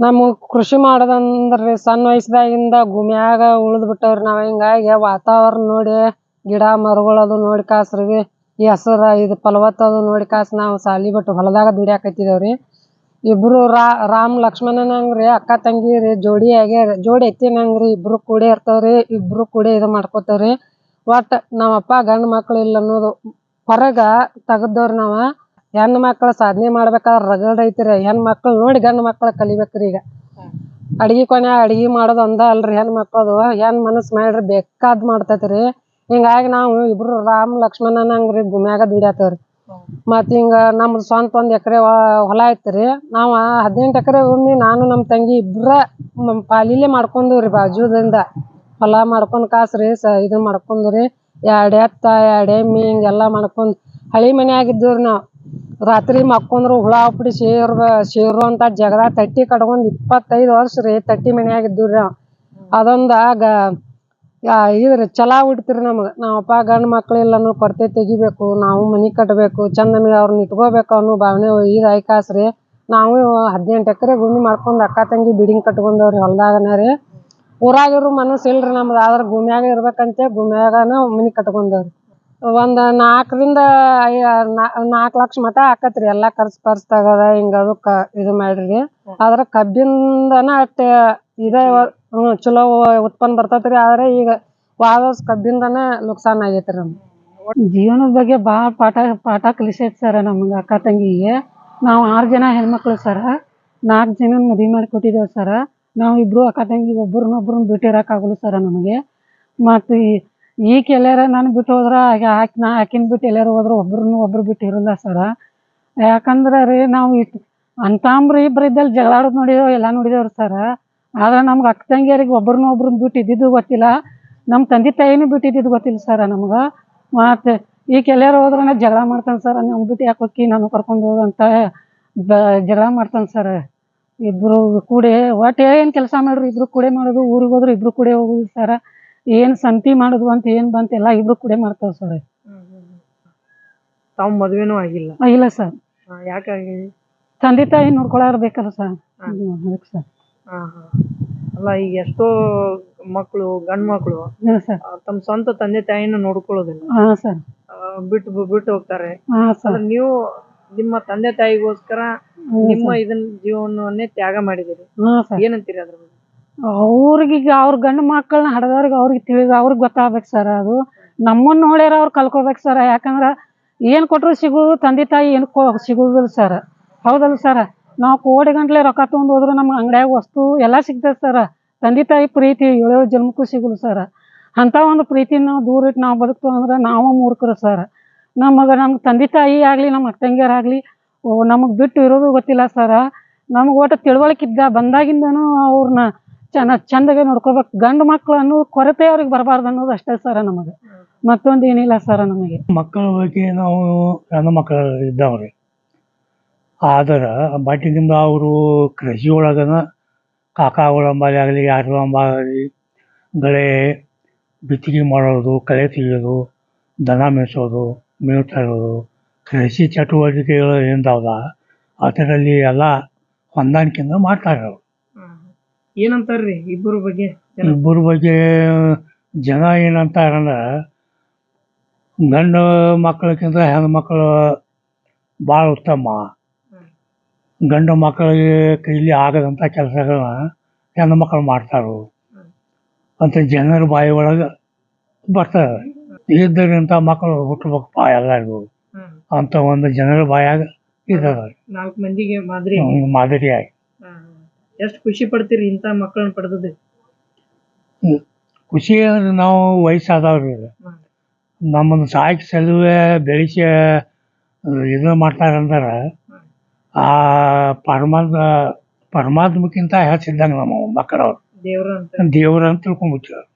ನಮಗ್ ಕೃಷಿ ಮಾಡೋದಂದ್ರಿ ಸಣ್ಣ ವಯಸ್ಸದಾಗಿಂದ ಗುಮ್ಯಾಗ ಉಳ್ದ್ ಬಿಟ್ಟವ್ರಿ ನಾವ್. ಹಿಂಗಾಗಿ ವಾತಾವರಣ ನೋಡಿ, ಗಿಡ ಮರಗಳದು ನೋಡಿ ಕಾಸ್ರಿ. ಈ ಹಸರ, ಇದು ಫಲವತ್ತದು ನೋಡಿ ಕಾಸ್ ನಾವು ಸಾಲಿ ಬಿಟ್ಟು ಹೊಲದಾಗ ದುಡಿಯಾಕತ್ತಿದೇವ್ರಿ. ಇಬ್ರು ರಾ, ರಾಮ್ ಲಕ್ಷ್ಮಣನಂಗ್ರಿ ಅಕ್ಕ ತಂಗಿ ರೀ ಜೋಡಿ ಆಗ್ಯಾರ. ಜೋಡಿ ಎತ್ತಿನಂಗ್ರಿ ಇಬ್ರು ಕೂಡಿ ಇರ್ತಾವ್ರಿ, ಇಬ್ರು ಕೂಡಿ ಇದು ಮಾಡ್ಕೋತಾವ್ರಿ ಒಟ್ಟ ನಮ್ಮಪ್ಪ ಗಂಡ ಮಕ್ಳು ಇಲ್ಲ ಅನ್ನೋದು, ಹೊರಗ ತೆಗದವ್ರಿ ನಾವ. ಹೆಣ್ಣ್ ಮಕ್ಳು ಸಾಧನೆ ಮಾಡ್ಬೇಕಾದ್ರೆ ರಗಡ್ ಐತ್ರಿ. ಹೆಣ್ ಮಕ್ಳು ನೋಡಿ ಗಂಡ್ ಮಕ್ಳು ಕಲಿಬೇಕ್ರಿ ಈಗ. ಅಡ್ಗಿ ಕೊನೆ ಅಡ್ಗಿ ಮಾಡೋದು ಒಂದ ಅಲ್ರಿ ಹೆಣ್ ಮಕ್ಳದು ಹೆಣ್ ಮನಸ್ ಮಾಡ್ರಿ ಬೇಕಾದ್ ಮಾಡ್ತೈತ್ರಿ. ಹಿಂಗಾಗಿ ನಾವು ಇಬ್ರು ರಾಮ್ ಲಕ್ಷ್ಮಣನಂಗ್ರಿ ಗುಮ್ಯಾಗ ದುಡಿಯತ್ತವ್ರಿ ಮತ್ತ ಹಿಂಗ ನಮ್ದು ಸ್ವಂತ ಒಂದ್ ಎಕರೆ ಹೊಲ ಐತ್ರಿ. ನಾವ ಹದಿನೆಂಟು ಎಕರೆ ಭೂಮಿ ನಾನು ನಮ್ ತಂಗಿ ಇಬ್ರ ಪಾಲಿಲೆ ಮಾಡ್ಕೊಂಡ್ರಿ ಬಾಜುದಿಂದ. ಹೊಲ ಮಾಡ್ಕೊಂಡ್ ಕಾಸ್ರಿ ಸ ಇದು ಮಾಡ್ಕೊಂಡ್ರಿ ಎರಡ್ ಎತ್ತ ಎರಡ್ ಎಮ್ಮಿ ಹಿಂಗೆಲ್ಲಾ ಮಾಡ್ಕೊಂಡ್ ಹಳಿ ಮನೆ ಆಗಿದ್ದವ್ರಿ ನಾವ್. ರಾತ್ರಿ ಮಕ್ಕೊಂಡ್ರು ಹುಳ ಹಾಕ್ಬಿಟ್ಟು ಸೇರ್ ಸೇರುವಂತ ಜಗದ ತಟ್ಟಿ ಕಟ್ಕೊಂಡ್ ಇಪ್ಪತ್ತೈದು ವರ್ಷ ರೀ ತಟ್ಟಿ ಮನ್ಯಾಗ ರೀ ಅದೊಂದ ಗ ಇದ್ರ ಛಲ ಹುಟ್ತ್ರಿ ನಮ್ಗೆ. ನಮ್ಮ ಅಪ್ಪ, ಗಂಡ ಮಕ್ಳು ಇಲ್ಲ ಅನ್ನೋ ಕೊರತೆ ತೆಗಿಬೇಕು, ನಾವು ಮನಿ ಚಂದ ಮೇಲೆ ಅವ್ರನ್ನ ಇಟ್ಕೋಬೇಕು ಅನ್ನೋ ಭಾವನೆ ಇದು ಐಕಾಸ್ ರೀ. ನಾವು ಹದಿನೆಂಟ್ ಎಕರೆ ಭೂಮಿ ಮಾಡ್ಕೊಂಡ್ ಅಕ್ಕ ತಂಗಿ ಬಿಡಿಂಗ್ ಕಟ್ಕೊಂಡವ್ರಿ ಹೊಲ್ದಾಗನ ರೀ. ಊರಾಗಿರೋ ಮನಸ್ಸು ಇಲ್ರಿ ನಮ್ದು, ಆದ್ರೆ ಗುಮ್ಯಾಗ ಇರ್ಬೇಕಂತ ಗುಮ್ಯಾಗನ ಮನಿ ಕಟ್ಕೊಂಡವ್ರಿ. ಒಂದ್ ನಾಲ್ಕರಿಂದ ನಾಲ್ಕು ಲಕ್ಷ ಮಟ ಆಕತ್ರಿ. ಎಲ್ಲಾ ಖರ್ಚ್ ಪರ್ಸ್ ತಗದ ಹಿಂಗ ಅದಕ್ಕ ಇದು ಮಾಡ್ರಿ ಆದ್ರ ಕಬ್ಬಿಂದನ ಅಟ್ಟ ಇದ ಹ್ಮ್. ಚಲೋ ಉತ್ಪನ್ನ ಬರ್ತೈತ್ರಿ. ಆದ್ರೆ ಈಗ ವಾದಸ್ ಕಬ್ಬಿಂದನ ನುಕ್ಸಾನ್ ಆಗೈತ್ರಿ ನಮ್ಗ್. ಜೀವನದ ಬಗ್ಗೆ ಭಾಳ ಪಾಠ ಪಾಠ ಕಲಿಸೈತಿ ಸರ್ ನಮ್ಗೆ ಅಕ್ಕ ತಂಗಿಗೆ. ನಾವು ಆರು ಜನ ಹೆಣ್ಮಕ್ಳು ಸರ. ನಾಲ್ಕು ಜನ ಮದ್ವಿ ಮಾಡಿ ಕೊಟ್ಟಿದ್ದೇವೆ ಸರ. ನಾವು ಇಬ್ರು ಅಕ್ಕ ತಂಗಿ ಒಬ್ರನ್ನೊಬ್ರನ್ನ ಬಿಟ್ಟಿರಕ್ ಆಗಲ್ಲ ಸರ ನಮಗೆ. ಮತ್ತು ಈಗ ಎಲ್ಲಾರ ನಾನು ಬಿಟ್ಟು ಹೋದ್ರ, ಆಗ ಹಾಕಿ ನಾ ಆಕಿನ ಬಿಟ್ಟು ಎಲ್ಲಾರ ಹೋದ್ರ ಒಬ್ರನ್ನ ಒಬ್ರು ಬಿಟ್ಟು ಇರಲ್ಲ ಸರ. ಯಾಕಂದ್ರೆ ರೀ ನಾವು ಇಟ್ ಅಂತಾಂಬ್ರಿ ಜಗಳ ಆಡೋದು ನೋಡಿದೇವೆ, ಎಲ್ಲ ನೋಡಿದೇವ್ರಿ ಸರ. ಆದ್ರೆ ನಮ್ಗೆ ಅಕ್ಕ ತಂಗಿಯರಿಗೆ ಒಬ್ರನ್ನ ಒಬ್ರನ್ನ ಬಿಟ್ಟು ಇದ್ದಿದ್ದು ಗೊತ್ತಿಲ್ಲ. ನಮ್ಮ ತಂದೆ ತಾಯಿನೂ ಬಿಟ್ಟಿದ್ದು ಗೊತ್ತಿಲ್ಲ ಸರ ನಮ್ಗೆ. ಮತ್ತು ಈಗ ಎಲ್ಲಾರ ಹೋದ್ರೆ ಜಗಳ ಮಾಡ್ತಾನೆ ಸರ್ ನಮ್ಮ ಬಿಟ್ಟು ಯಾಕೆ ಹೋಗಿ ನಾನು ಕರ್ಕೊಂಡು ಹೋಗಂತ ಬ ಜಗಳ ಮಾಡ್ತಾನೆ ಸರ್. ಇಬ್ರು ಕೂಡೆ ಒಟ್ಟು ಏನು ಕೆಲಸ ಮಾಡ್ರಿ, ಇಬ್ರು ಕೂಡೆ ಮಾಡೋದು, ಊರಿಗೆ ಹೋದ್ರೆ ಇಬ್ರು ಕೂಡೆ ಹೋಗೋದು ಸರ. ಏನು ಸಂತಿ ಮಾಡುದು ಅಂತ ಏನ್ ಬಂತ ಎಲ್ಲಾ ಇಬ್ರು ಕೂಡ ಮಾಡ್ತಾವ್ ಸರ್. ತಾವ್ ಮದ್ವೆನೂ ಆಗಿಲ್ಲ. ಇಲ್ಲ ಸರ್. ಯಾಕಾಗಿ? ತಂದೆ ತಾಯಿ ನೋಡ್ಕೊಳಾರ ಬೇಕಲ್ಲ ಸರ್. ಅದಕ್ಕೆ ಸರ್. ಅಲ್ಲ ಈಗ ಎಷ್ಟೋ ಮಕ್ಕಳು ಗಂಡ್ ಮಕ್ಕಳು ತಮ್ ಸರ್. ತಮ್ಮ ಸ್ವಂತ ತಂದೆ ತಾಯಿನ ನೋಡ್ಕೊಳ್ಳೋದಿಲ್ಲ. ಹಾಂ ಸರ್. ಬಿಟ್ಟು ಬಿಟ್ಟು ಹೋಗ್ತಾರೆ. ಹಾಂ ಸರ್. ಆದ್ರೆ ನೀವು ನಿಮ್ಮ ತಂದೆ ತಾಯಿಗೋಸ್ಕರ ನಿಮ್ಮ ಇದನ್ನ ಜೀವನವನ್ನೇ ತ್ಯಾಗ ಮಾಡಿದಿರಿ ಹಾಂ ಸರ್. ಏನಂತೀರಿ ಅದ್ರ ಬಗ್ಗೆ? ಅವ್ರಿಗೆ ಈಗ ಅವ್ರ ಗಂಡು ಮಕ್ಕಳನ್ನ ಹಡ್ದವ್ರಿಗೆ ಅವ್ರಿಗೆ ತಿಳಿದು ಅವ್ರಿಗೆ ಗೊತ್ತಾಗ್ಬೇಕು ಸರ್ ಅದು. ನಮ್ಮನ್ನು ನೋಡ್ಯಾರ ಅವ್ರು ಕಲ್ಕೋಬೇಕು ಸರ್. ಯಾಕಂದ್ರೆ ಏನು ಕೊಟ್ಟರು ಸಿಗೋದು ತಂದೆ ತಾಯಿ ಏನು ಕೊ ಸಿಗೋದಿಲ್ಲ ಸರ್. ಹೌದಲ್ಲ ಸರ್. ನಾವು ಕೋಡಿ ಗಂಟ್ಲೆ ರೊಕ್ಕ ತೊಗೊಂಡು ಹೋದ್ರೆ ನಮ್ಗೆ ಅಂಗಡಿಯಾಗ ವಸ್ತು ಎಲ್ಲ ಸಿಗ್ತದೆ ಸರ್. ತಂದೆ ತಾಯಿ ಪ್ರೀತಿ, ಏಳೋ ಜನ್ಮಕ್ಕೂ ಸಿಗಲ್ಲ ಸರ್. ಅಂಥ ಒಂದು ಪ್ರೀತಿನ ನಾವು ದೂರ ಇಟ್ಟು ನಾವು ಬದುಕ್ತು ಅಂದ್ರೆ ನಾವು ಮೂರ್ಖರು ಸರ್. ನಮಗೆ ನಮ್ಮ ತಂದೆ ತಾಯಿ ಆಗಲಿ ನಮ್ಮ ಅಕ್ಕ ತಂಗಿಯರಾಗಲಿ ನಮಗೆ ಬಿಟ್ಟು ಇರೋದು ಗೊತ್ತಿಲ್ಲ ಸರ್. ನಮ್ಗೆ ಒಟ್ಟು ತಿಳುವಳಿಕೆ ಇದ್ದ ಬಂದಾಗಿಂದನೂ ಅವ್ರನ್ನ ಚೆನ್ನ ಚಂದಗೆ ನೋಡ್ಕೋಬೇಕು ಗಂಡು ಮಕ್ಕಳು ಅನ್ನೋ ಕೊರತೆ ಅವ್ರಿಗೆ ಬರಬಾರ್ದು ಅನ್ನೋದು ಅಷ್ಟೇ ಸರ ನಮಗೆ. ಮತ್ತೊಂದು ಏನಿಲ್ಲ ಸರ ನಮಗೆ. ಮಕ್ಕಳ ಬಗ್ಗೆ ನಾವು ಹೆಣ್ಣು ಮಕ್ಕಳು ಇದ್ದಾವ್ರಿ. ಆದ್ರೆ ಬಟ್ಟಿನಿಂದ ಅವರು ಕೃಷಿ ಒಳಗನ ಕಾಕಾ ಉಳಂಬಾಲಿ ಆಗಲಿ ಯಾರು ಆಗಲಿ, ಗಳೆ ಬಿತ್ತಿಗೆ ಮಾಡೋದು, ಕಳೆ ತೆಗೆಯೋದು, ದನ ಮೇಯಿಸೋದು, ಮೇವು ತರೋದು, ಕೃಷಿ ಚಟುವಟಿಕೆಗಳು ಏನಿದಾವಲ್ಲ ಅದರಲ್ಲಿ ಎಲ್ಲ ಹೊಂದಾಣಿಕೆಯಿಂದ ಮಾಡ್ತಾರೆ ಅವ್ರು ಏನಂತಾರ್ರಿ ಇಬ್ಬರ ಬಗ್ಗೆ ಜನ? ಇಬ್ಬರ ಬಗ್ಗೆ ಜನ ಏನಂತಾರಂದ್ರೆ ಗಂಡು ಮಕ್ಕಳಕ್ಕಿಂತ ಹೆಣ್ಣು ಮಕ್ಕಳು ಭಾಳ ಉತ್ತಮ. ಗಂಡು ಮಕ್ಕಳಿಗೆ ಕೈಲಿ ಆಗದಂಥ ಕೆಲಸಗಳನ್ನ ಹೆಣ್ಣು ಮಕ್ಕಳು ಮಾಡ್ತಾರು. ಅಂತ ಜನರ ಬಾಯಿ ಒಳಗೆ ಬರ್ತದೆ ಇದ್ದರಿಂಥ ಮಕ್ಕಳು ಹುಟ್ಟಬೇಕಪ್ಪ ಎಲ್ಲರಿಗೂ ಹ್ಮ್. ಅಂತ ಒಂದು ಜನರ ಬಾಯಾಗ ಇದ್ದಾರೆ ನಾಲ್ಕು ಮಂದಿಗೆ ಮಾದರಿ ಮಾದರಿಯಾಗಿ ಎಷ್ಟು ಖುಷಿ ಪಡ್ತೀರಿ ಇಂಥ ಮಕ್ಕಳನ್ನ ಪಡೆದದೆ ಖುಷಿ ಅಂದ್ರೆ ನಾವು ವಯಸ್ಸಾದವ್ರಿ. ನಮ್ಮನ್ನು ಸಾಕಿ ಸಲುವೆ ಬೆಳೆಸಿ ಇದು ಮಾಡ್ತಾರಂದ್ರೆ ಆ ಪರಮಾತ್ಮ ಪರಮಾತ್ಮಕ್ಕಿಂತ ಹೆಚ್ಚಿದ್ದಂಗೆ ನಮ್ಮ ಮಕ್ಕಳವ್ರು. ದೇವ್ರ ಅಂತ. ದೇವ್ರ ಅಂತ ತಿಳ್ಕೊಂಬಿಟ್ಟಿವ್ರು